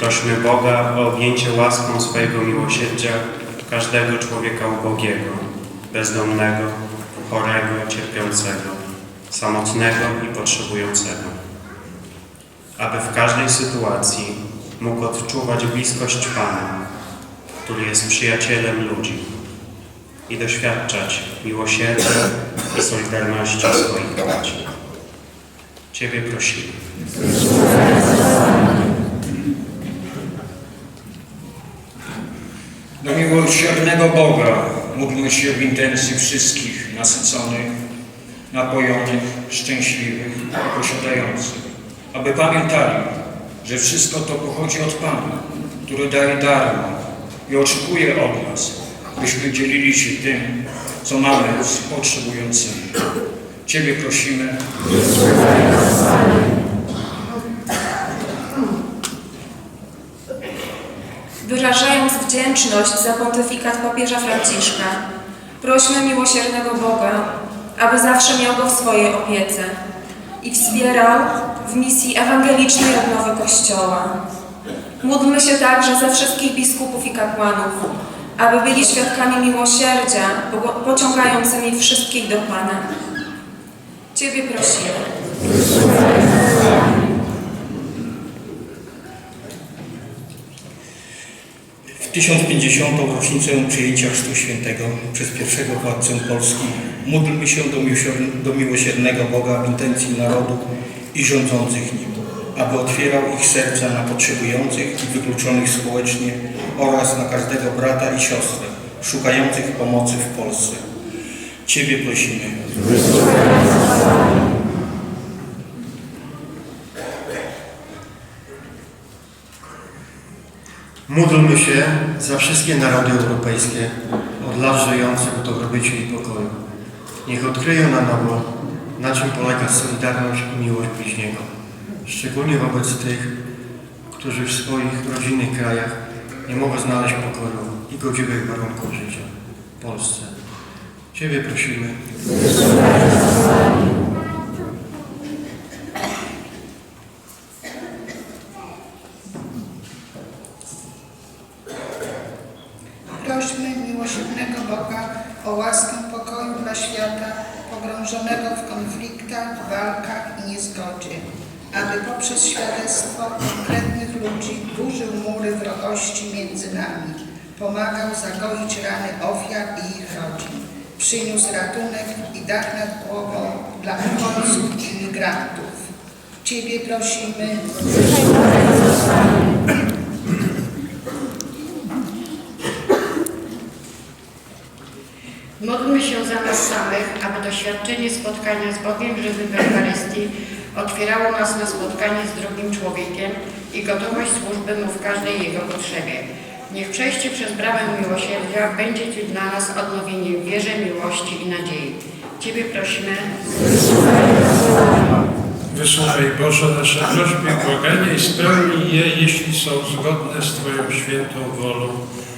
Prośmy Boga o objęcie łaską swojego miłosierdzia każdego człowieka ubogiego, bezdomnego, chorego, cierpiącego, samotnego i potrzebującego. Aby w każdej sytuacji mógł odczuwać bliskość Pana, który jest przyjacielem ludzi i doświadczać miłosierdzia i solidarności swoich braci. Ciebie prosimy. Do miłosiernego Boga módlmy się w intencji wszystkich nasyconych, napojonych, szczęśliwych i posiadających, aby pamiętali, że wszystko to pochodzi od Pana, który daje darmo i oczekuje od nas, byśmy dzielili się tym, co mamy z potrzebującymi. Ciebie prosimy, Wyrażając wdzięczność za pontyfikat papieża Franciszka, prośmy miłosiernego Boga, aby zawsze miał go w swojej opiece i wspierał w misji ewangelicznej odnowy Kościoła. Módlmy się także za wszystkich biskupów i kapłanów, aby byli świadkami miłosierdzia, pociągającymi wszystkich do Pana. Ciebie prosimy. 1050. rocznicę przyjęcia Chrztu Świętego przez pierwszego władcę Polski módlmy się do, miłosier- do miłosiernego Boga intencji narodu i rządzących nim, aby otwierał ich serca na potrzebujących i wykluczonych społecznie oraz na każdego brata i siostrę szukających pomocy w Polsce. Ciebie prosimy. Módlmy się za wszystkie narody europejskie od lat żyjące w dobrobyciu i pokoju. Niech odkryją na nowo, na czym polega solidarność i miłość bliźniego, szczególnie wobec tych, którzy w swoich rodzinnych krajach nie mogą znaleźć pokoju i godziwych warunków życia w Polsce. Ciebie prosimy. Prośmy miłosiernego Boga o łaskę pokoju dla świata pogrążonego w konfliktach, walkach i niezgodzie, aby poprzez świadectwo konkretnych ludzi burzył mury wrogości między nami, pomagał zagoić rany ofiar i ich rodzin, przyniósł ratunek i dach nad głową dla uchodźców i migrantów. Ciebie prosimy, Módlmy się za nas samych, aby doświadczenie spotkania z Bogiem żywym w Eucharystii otwierało nas na spotkanie z drugim człowiekiem i gotowość służby Mu w każdej Jego potrzebie. Niech przejście przez bramę miłosierdzia będzie Ci dla nas odnowieniem wierze, miłości i nadziei. Ciebie prosimy, Wysłuchaj Boże nasze prośby i błagania i spełnij je, jeśli są zgodne z Twoją świętą wolą